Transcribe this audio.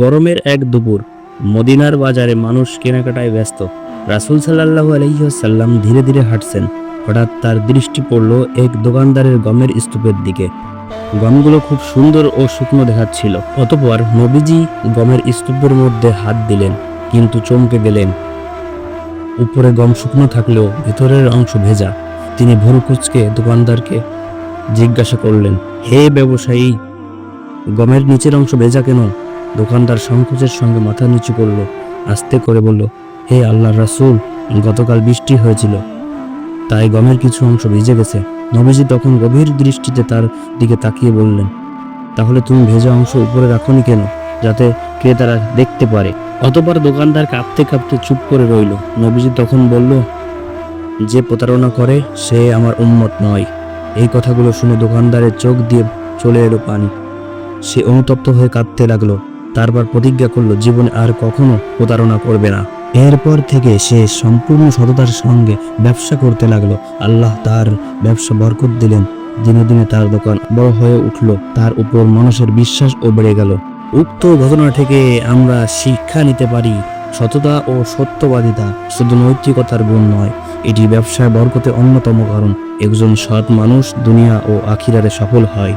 গরমের এক দুপুর মদিনার বাজারে মানুষ কেনাকাটায় ব্যস্ত। রাসুল সাল্লাহ আলহিহাল্লাম ধীরে ধীরে হাঁটছেন। হঠাৎ তার দৃষ্টি পড়ল এক দোকানদারের গমের স্তূপের দিকে। গমগুলো খুব সুন্দর ও শুকনো দেখাচ্ছিল। অতপর নবীজি গমের স্তূপের মধ্যে হাত দিলেন, কিন্তু চমকে গেলেন। উপরে গম শুকনো থাকলেও ভেতরের অংশ ভেজা। তিনি ভুরু কুচকে দোকানদারকে জিজ্ঞাসা করলেন, হে ব্যবসায়ী, গমের নিচের অংশ ভেজা কেন? দোকানদার সংকোচের সঙ্গে মাথা নিচু করল, আস্তে করে বলল, হে আল্লাহ রাসুল, গতকাল বৃষ্টি হয়েছিল। তাই গমের কিছু অংশ ভিজে গেছে। নবীজি তখন গভীর দৃষ্টিতে তার দিকে তাকিয়ে বললেন, তাহলে তুমি ভেজা অংশ উপরে রাখোনি কেন, যাতে ক্রেতারা দেখতে পারে? অতপর দোকানদার কাঁপতে কাঁপতে চুপ করে রইল। নবীজি তখন বলল, যে প্রতারণা করে, সে আমার উম্মত নয়। এই কথাগুলো শুনে দোকানদারের চোখ দিয়ে চলে এলো পানি। সে অনুতপ্ত হয়ে কাঁদতে লাগল। তারপর প্রতিজ্ঞা করল, জীবনে আর কখনো প্রতারণা করবে না। এরপর থেকে সে সম্পূর্ণ সততার সঙ্গে ব্যবসা করতে লাগল। আল্লাহ তার ব্যবসা বরকত দিলেন। দিনে দিনে তার দোকান বড় হয়ে উঠল। তার উপর মানুষের বিশ্বাস ও বেড়ে গেল। উক্ত ঘটনা থেকে আমরা শিক্ষা নিতে পারি, সততা ও সত্যবাদিতা শুধু নৈতিকতার গুণ নয়, এটি ব্যবসায় বরকতে অন্যতম কারণ। একজন সৎ মানুষ দুনিয়া ও আখিরারে সফল হয়।